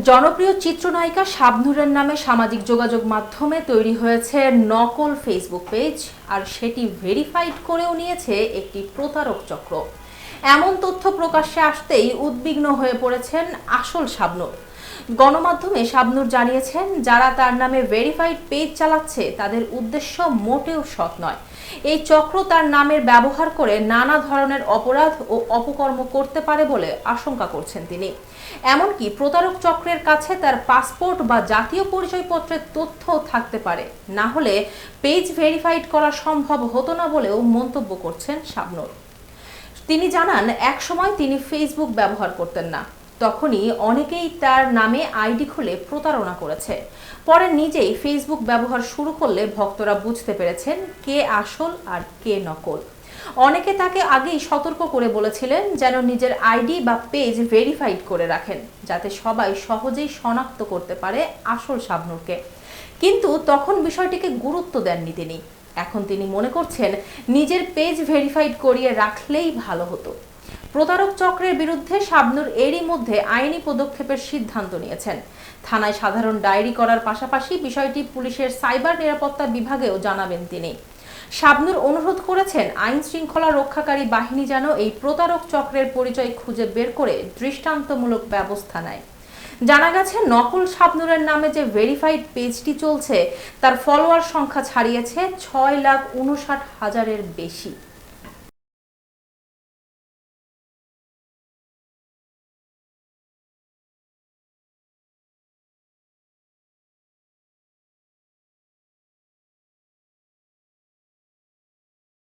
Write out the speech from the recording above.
জনপ্রিয় চিত্রনায়িকা শাবনুরের নামে সামাজিক যোগাযোগ মাধ্যমে তৈরি হয়েছে নকল ফেসবুক পেজ আর সেটি ভেরিফাইড করেও নিয়েছে একটি প্রতারক চক্র। এমন তথ্য প্রকাশ্যে আসতেই উদ্বিগ্ন হয়ে পড়েছেন আসল শাবনুর। গণমাধ্যমে শাবনুর জানিয়েছেন, যারা তার নামে ভেরিফাইড পেজ চালাচ্ছে, তাদের উদ্দেশ্য মোটেও সৎ নয়। এই চক্র তার নামের ব্যবহার করে নানা ধরনের অপরাধ ও অপকর্ম করতে পারে বলে আশঙ্কা করছেন তিনি। এমনকি প্রতারক চক্রের কাছে তার পাসপোর্ট বা জাতীয় পরিচয়পত্রের তথ্য থাকতে পারে। না হলে পেজ ভেরিফাইড করা সম্ভব হতো না বলেও মন্তব্য করছেন শাবনুর। তিনি জানান, এক সময় তিনি ফেসবুক ব্যবহার করতেন না। তখনই অনেকেই তার নামে আইডি খুলে প্রতারণা করেছে। পরে নিজেই ফেসবুক ব্যবহার শুরু করলে ভক্তরা বুঝতে পেরেছেন কে আসল আর কে নকল। অনেকে তাকে আগেই সতর্ক করে বলেছিলেন যেন নিজের আইডি বা পেজ ভেরিফাইড করে রাখেন, যাতে সবাই সহজেই শনাক্ত করতে পারে আসল শাবনুরকে। কিন্তু তখন বিষয়টিকে গুরুত্ব দেননি তিনি। এখন তিনি মনে করছেন, নিজের পেজ ভেরিফাইড করিয়ে রাখলেই ভালো হতো। প্রতারক চক্রের বিরুদ্ধে শাবনুর এরই মধ্যে আইনি পদক্ষেপের সিদ্ধান্ত নিয়েছেন। থানায় সাধারণ ডায়েরি করার পাশাপাশি বিষয়টি পুলিশের সাইবার নিরাপত্তা বিভাগেও জানাবেন তিনি। শাবনুর অনুরোধ করেছেন আইন শৃঙ্খলা রক্ষাকারী বাহিনী যেন এই প্রতারক চক্রের পরিচয় খুঁজে বের করে দৃষ্টান্তমূলক ব্যবস্থা নেয়। জানা গেছে, নকল শাবনুরের নামে যে ভেরিফাইড পেজটি চলছে, তার ফলোয়ার সংখ্যা ছাড়িয়েছে ছয় লাখ উনষাট হাজারের বেশি।